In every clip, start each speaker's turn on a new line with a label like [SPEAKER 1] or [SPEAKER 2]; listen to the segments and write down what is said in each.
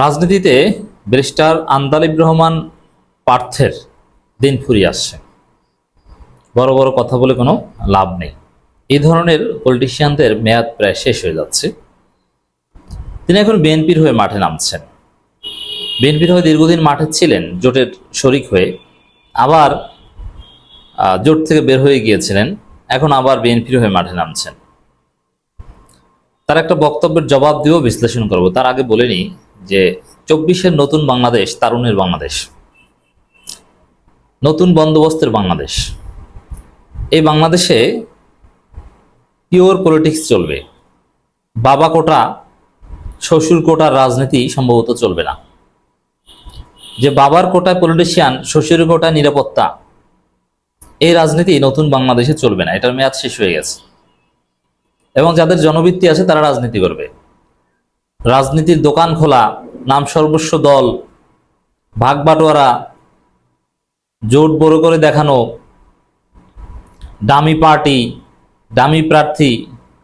[SPEAKER 1] রাজনীতিতে ব্যারিস্টার আন্দালিব রহমান পার্থের দিন ফুরিয়ে আসছে। বড় বড় কথা বলে কোনো লাভ নেই। এই ধরনের পলিটিশিয়ানদের মেয়াদ প্রায় শেষ হয়ে যাচ্ছে। তিনি এখন বিএনপির হয়ে মাঠে নামছেন। বিএনপির হয়ে দীর্ঘদিন মাঠে ছিলেন, জোটের শরিক হয়ে। আবার জোট থেকে বের হয়ে গিয়েছিলেন, এখন আবার বিএনপির হয়ে মাঠে নামছেন। তার একটা বক্তব্যের জবাব দিয়েও বিশ্লেষণ করব। তার আগে বলে নিই যে চব্বিশের নতুন বাংলাদেশ তারুণের বাংলাদেশ। নতুন বন্দোবস্তের বাংলাদেশ। এই বাংলাদেশে পিওর পলিটিক্স চলবে। বাবা কোটা, শ্বশুর কোটার রাজনীতি সম্ভবত চলবে না। যে বাবার কোটায় পলিটিশিয়ান শ্বশুর কোটায় নিরাপত্তা, এই রাজনীতি নতুন বাংলাদেশে চলবে না। এটার মেয়াদ শেষ হয়ে গেছে। এবং যাদের জনবৃত্তি আছে তারা রাজনীতি করবে। রাজনীতির দোকান খোলা, নাম সর্বস্ব দল ভাগ বাটোয়ারা জোট বড় করে দেখানো, দামি পার্টি, দামি প্রার্থী,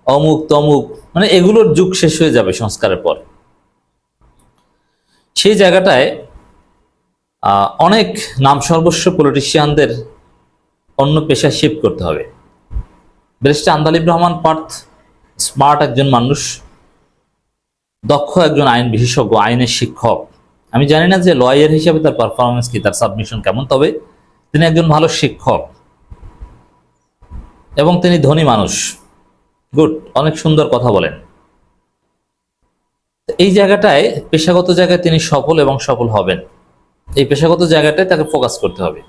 [SPEAKER 1] অমুক তমুক মানে এগুলোর যুগ শেষ হয়ে যাবে সংস্কারের পর। সেই জায়গাটায় অনেক নাম সর্বস্ব পলিটিশিয়ানদের অন্য পেশায় শিফট করতে হবে। ব্যারিস্টার আন্দালিব রহমান পার্থ স্মার্ট একজন মানুষ। দক্ষ একজন আইন বিশেষজ্ঞ, আইনের শিক্ষক। আমি জানি না যে লয়ার হিসেবে তার পারফরমেন্স কি, তার সাবমিশন কেমন, তবে তিনি একজন ভালো শিক্ষক এবং তিনি ধনী মানুষ। গুড অনেক সুন্দর কথা বলেন। এই জায়গাটায়, পেশাগত জায়গায় তিনি সফল এবং সফল হবেন। এই পেশাগত জায়গাটায় তাকে ফোকাস করতে হবে।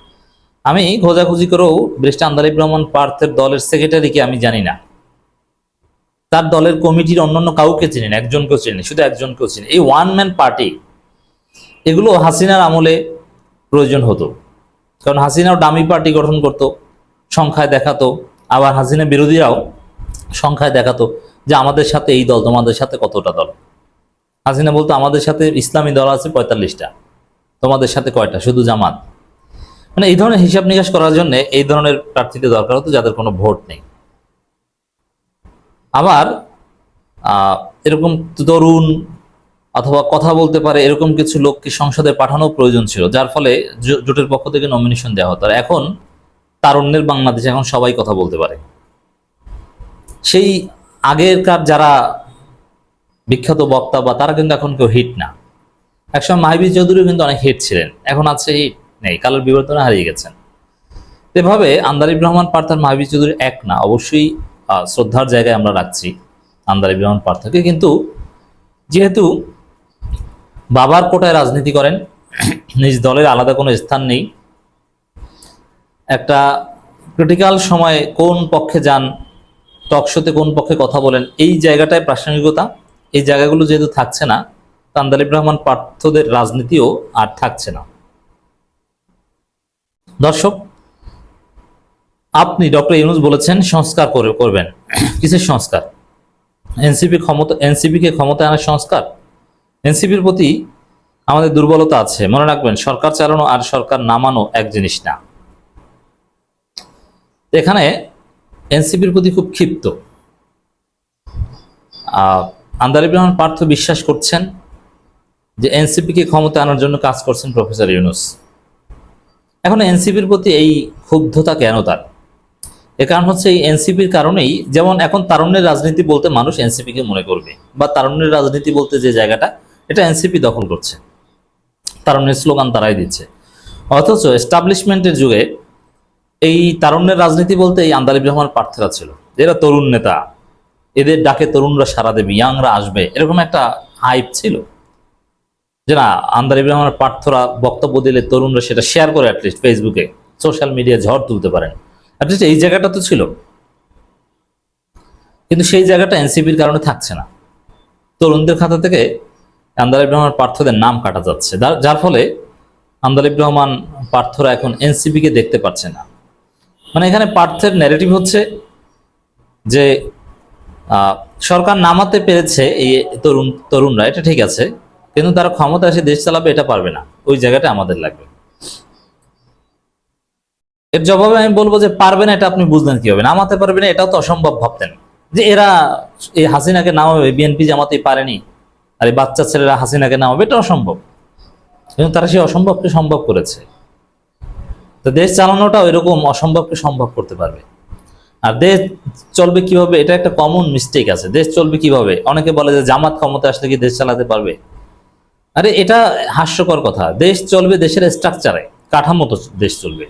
[SPEAKER 1] আমি খোঁজাখুঁজি করেও ব্রিস্টা আন্দালিব রহমান পার্থের দলের সেক্রেটারিকে আমি জানি না। তার দলের কমিটির অন্যান্য কাউকে চিনি না একজনকেও চিনি না, শুধু একজনকেও চিনি এই ওয়ান ম্যান পার্টি এগুলো হাসিনার আমলে প্রয়োজন হতো। কারণ হাসিনাও ডামি পার্টি গঠন করত সংখ্যায় দেখাতো আবার হাসিনা বিরোধীরাও সংখ্যায় দেখাতো যে আমাদের সাথে এই দল তোমাদের সাথে কতটা দল। হাসিনা বলতো আমাদের সাথে ইসলামী দল আছে পঁয়তাল্লিশটা তোমাদের সাথে কয়টা? শুধু জামাত। মানে এই ধরনের হিসাব নিকাশ করার জন্য এই ধরনের প্রার্থীদের দরকার হতো যাদের কোনো ভোট নেই। আবার এরকম তরুণ অথবা কথা বলতে পারে এরকম কিছু লোককে সংসদে পাঠানো প্রয়োজন ছিল, যার ফলে জোটের পক্ষ থেকে নমিনেশন দেওয়া হতো। আর এখন তারুণ্যের বাংলাদেশে এখন সবাই কথা বলতে পারে। সেই আগেরকার যারা বিখ্যাত বক্তা বা তারা কিন্তু এখন কেউ হিট না। একসময় মাহিবি চৌধুরীও কিন্তু অনেক হিট ছিলেন, এখন আছে হিট নেই, কালের বিবর্তনে হারিয়ে গেছেন। এভাবে আন্দারিব রহমান পার্থার মাহিবি চৌধুরী এক না, অবশ্যই শ্রদ্ধার জায়গায় আমরা রাখছি আন্দারিব রহমান পার্থকে কিন্তু যেহেতু বাবার কোটায় রাজনীতি করেন, নিজ দলের আলাদা কোনো স্থান নেই, একটা ক্রিটিক্যাল সময়ে কোন পক্ষে যান, টকশোতে কোন পক্ষে কথা বলেন, এই জায়গাটায় প্রাসঙ্গিকতা। এই জায়গাগুলো যেহেতু থাকছে না তান্দালিব রহমান পার্থদের রাজনীতিও আর থাকছে না। দর্শক আপনি ডক্টর ইউনুস বলেছেন সংস্কার করে করবেন। কিসের সংস্কার? এনসিপি ক্ষমতা এনসিপিকে ক্ষমতায় আনার সংস্কার? এনসিপির প্রতি আমাদের দুর্বলতা আছে। মনে রাখবেন, সরকার চালানো আর সরকার নামানো এক জিনিস না। এখানে এনসিপির প্রতি খুব ক্ষিপ্ত। আন্দারিব পার্থ বিশ্বাস করছেন যে এনসিপিকে ক্ষমতা আনার জন্য কাজ করছেন প্রফেসর ইউনুস। এখন এনসিপির প্রতি এই ক্ষুব্ধতা কেন তার? এর কারণ হচ্ছে এই এনসিপির কারণেই যেমন এখন তারুণ্যের রাজনীতি বলতে মানুষ এনসিপিকে মনে করবে বা তারুণ্যের রাজনীতি বলতে যে জায়গাটা, এটা এনসিপি দখল করছে। তারুণ্যের স্লোগান তারাই দিচ্ছে। অথচ এস্টাবলিশমেন্টের যুগে এই তারুণ্যের রাজনীতি বলতে এই আন্দালিব রহমান প্রার্থীরা ছিল। এরা তরুণ নেতা। এদের ডাকে তরুণরা সারা দেবে, ইয়াংরা আসবে। এরকম একটা হাইপ ছিল। যে না, আন্দালিব রহমান প্রার্থরা বক্তব্য দিলে তরুণরা সেটা শেয়ার করে অ্যাটলিস্ট ফেসবুকে সোশ্যাল মিডিয়া ঝড় তুলতে পারেন। অ্যাটলিস্ট এই জায়গাটা তো ছিল, কিন্তু সেই জায়গাটা এনসিপির কারণে থাকছে না। তরুণদের খাতা থেকে আন্দালিব রহমান পার্থদের নাম কাটা যাচ্ছে। যার- ফলে আন্দালিব রহমান পার্থরা এখন এনসিপিকে দেখতে পাচ্ছে না। মানে এখানে পার্থের ন্যারেটিভ হচ্ছে যে সরকার নামাতে পেরেছে এই তরুণ, তরুণরা, এটা ঠিক আছে, কিন্তু তারা ক্ষমতা এসে দেশ চালাবে, এটা পারবে না। ওই জায়গাটা আমাদের লাগবে। এর জবাবে আমি বলব যে পারবে না, এটা আপনি বুঝলেন কি হবে নামাতে পারবে না, এটাও তো অসম্ভব ভাবতেন। যে এরা এই হাসিনাকে নামাবে, বিএনপি জামাতেই পারেনি, আর এই বাচ্চা ছেলেরা হাসিনাকে নামাবে, এটা অসম্ভব। কিন্তু তারা সেই অসম্ভবকে সম্ভব করেছে। তো দেশ চালানোটা ওইরকম অসম্ভবকে সম্ভব করতে পারবে। আর দেশ চলবে কীভাবে, এটা একটা কমন মিস্টেক আছে। দেশ চলবে কীভাবে? অনেকে বলে যে জামাত ক্ষমতা আসলে কি দেশ চালাতে পারবে? আরে এটা হাস্যকর কথা। দেশ চলবে দেশের স্ট্রাকচারে কাঠামোতো দেশ চলবে।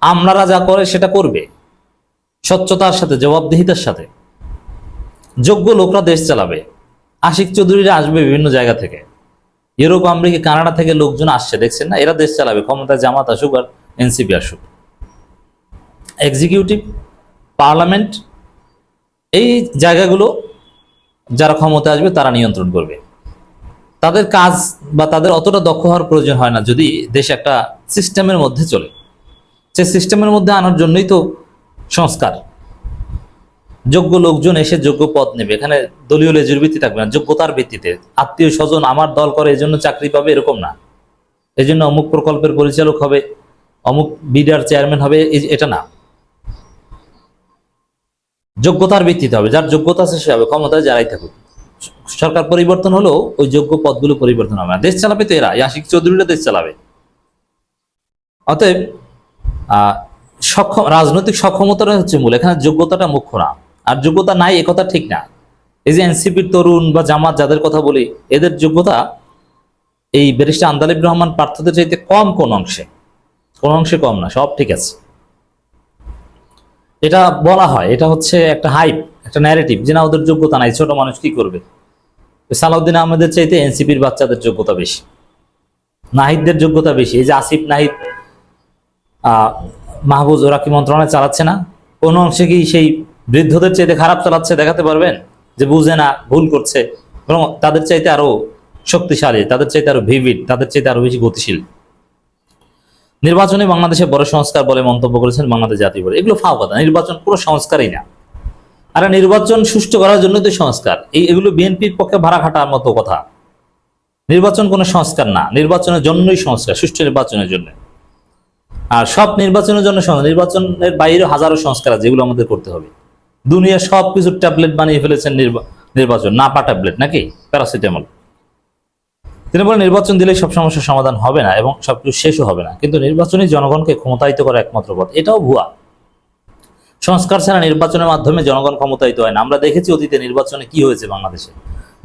[SPEAKER 1] আমলারা যা করে সেটা করবে। স্বচ্ছতার সাথে, জবাবদিহিতার সাথে। যোগ্য লোকরা দেশ চালাবে। আশিক চৌধুরীরা আসবে বিভিন্ন জায়গা থেকে। ইউরোপ, আমেরিকা, কানাডা থেকে লোকজন আসছে, দেখছেন না? এরা দেশ চালাবে। ক্ষমতায় জামাত আসুক আর এনসিপি আসুক। এক্সিকিউটিভ পার্লামেন্ট এই জায়গাগুলো যারা ক্ষমতা আসবে, তারা নিয়ন্ত্রণ করবে। তাদের কাজ বা তাদের অতটা দক্ষ হওয়ার প্রয়োজন হয় না, যদি দেশ একটা সিস্টেমের মধ্যে চলে। সে সিস্টেমের মধ্যে আনার জন্যই তো সংস্কার। যোগ্য লোকজন এসে যোগ্য পদ নেবে। এখানে দলীয় লেজুর ভিত্তি থাকবে না, যোগ্যতার ভিত্তিতে। আত্মীয় স্বজন আমার দল করে এই জন্য চাকরি পাবে এরকম না। এই জন্য অমুক প্রকল্পের পরিচালক হবে, অমুক বিডার চেয়ারম্যান হবে এটা না। যোগ্যতার ভিত্তিতে হবে, যার যোগ্যতা আছে সে হবে, ক্ষমতায় যারাই থাকুক। সরকার পরিবর্তন হলেও ওই যোগ্য পদগুলো পরিবর্তন হবে না। দেশ চালাবে তো এরা আশিক চৌধুরীরা দেশ চালাবে। অতএব সক্ষম, রাজনৈতিক সক্ষমতাটা হচ্ছে মূল। এখানে যোগ্যতাটা মুখ্য না। আর যোগ্যতা নাই একথা ঠিক না। এই যে এনসিপির তরুণ বা জামাত যাদের কথা বলি, এদের যোগ্যতা এই ব্যারিস্টার আন্দালিব রহমান পার্থদের চাইতে কম কোন অংশে। কোন অংশে কম না, সব ঠিক আছে। এটা বলা হয়, এটা হচ্ছে একটা হাইপ, একটা ন্যারেটিভ যে না, ওদের যোগ্যতা নাই, ছোট মানুষ কি করবে? সালাউদ্দিন আহমেদের চাইতে এনসিপির বাচ্চাদের যোগ্যতা বেশি। নাহিদদের যোগ্যতা বেশি। এই যে আসিফ নাহিদ মাহবুজ ওরা কি মন্ত্রণালয় চালাচ্ছে না? কোন অংশে কি সেই বৃদ্ধদের চাইতে খারাপ চালাচ্ছে দেখাতে পারবেন? যে বুঝে না, ভুল করছে। এবং তাদের চাইতে আরও শক্তিশালী, তাদের চাইতে আরও ভিভিড তাদের চাইতে আরও বেশি গতিশীল। নির্বাচনে বাংলাদেশে বড় সংস্কার বলে মন্তব্য করেছেন বাংলাদেশ জাতীয় পরিষদ এগুলো ফাও কথা, নির্বাচন পুরো সংস্কারই না। আর নির্বাচন সুষ্ঠু করার জন্য তো সংস্কার। এই এগুলো বিএনপির পক্ষে ভাড়া খাটার মতো কথা। নির্বাচন কোনো সংস্কার না, নির্বাচনের জন্যই সংস্কার, সুষ্ঠু নির্বাচনের জন্য আর সব নির্বাচনের জন্য নির্বাচনের বাইরে হাজারো সংস্কার আছে যেগুলো আমাদের করতে হবে। দুনিয়া সব কিছু ট্যাবলেট বানিয়ে ফেলেছেন নির্বাচন না পা ট্যাবলেট নাকি? প্যারাসিটামল। তিনি বলেন নির্বাচন দিলে সব সমস্যার সমাধান হবে না এবং সবকিছু শেষও হবে না। কিন্তু নির্বাচনই জনগণকে ক্ষমতায়িত করা একমাত্র পথ, এটাও ভুয়া। সংস্কার ছাড়া নির্বাচনের মাধ্যমে জনগণ ক্ষমতায়িত হয় না। আমরা দেখেছি অতীতে নির্বাচনে কি হয়েছে বাংলাদেশে।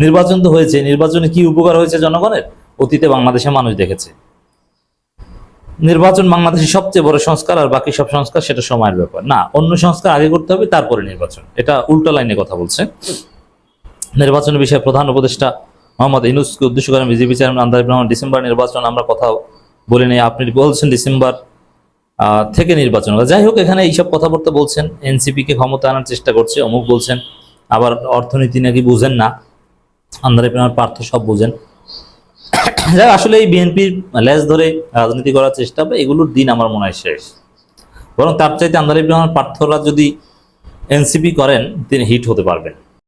[SPEAKER 1] নির্বাচন তো হয়েছে, নির্বাচনে কি উপকার হয়েছে জনগণের? অতীতে বাংলাদেশে মানুষ দেখেছে। নির্বাচন বাংলাদেশের সবচেয়ে বড় সংস্কার আর বাকি সব সংস্কার সেটা সময়ের ব্যাপার। না, অন্য সংস্কার আগে করতে হবে, তারপরে নির্বাচন। এটা উল্টো লাইনে কথা বলছে। নির্বাচনের বিষয়ে প্রধান উপদেষ্টা মোহাম্মদ ইনুসকে উদ্দেশ্য করেন বিজেপি চেয়ারম্যান আন্দাজ রহমান, ডিসেম্বর নির্বাচন আমরা কথা বলে নেই আপনি বলছেন ডিসেম্বর থেকে নির্বাচন। যাই হোক, এখানে এইসব কথাবার্তা বলছেন এনসিপি কে ক্ষমতা আনার চেষ্টা করছে, অমুক বলছেন, আবার অর্থনীতি নাকি বুঝেন না। আন্দারে প্রেমার পার্থ সব বুঝেন। যাই আসলে এই বিএনপির লেজ ধরে রাজনীতি করার চেষ্টা বা এগুলোর দিন আমার মনে হয় শেষ। বরং তার চাইতে আন্দালিব রহমান পার্থরা যদি এনসিপি করেন, তিনি হিট হতে পারবেন।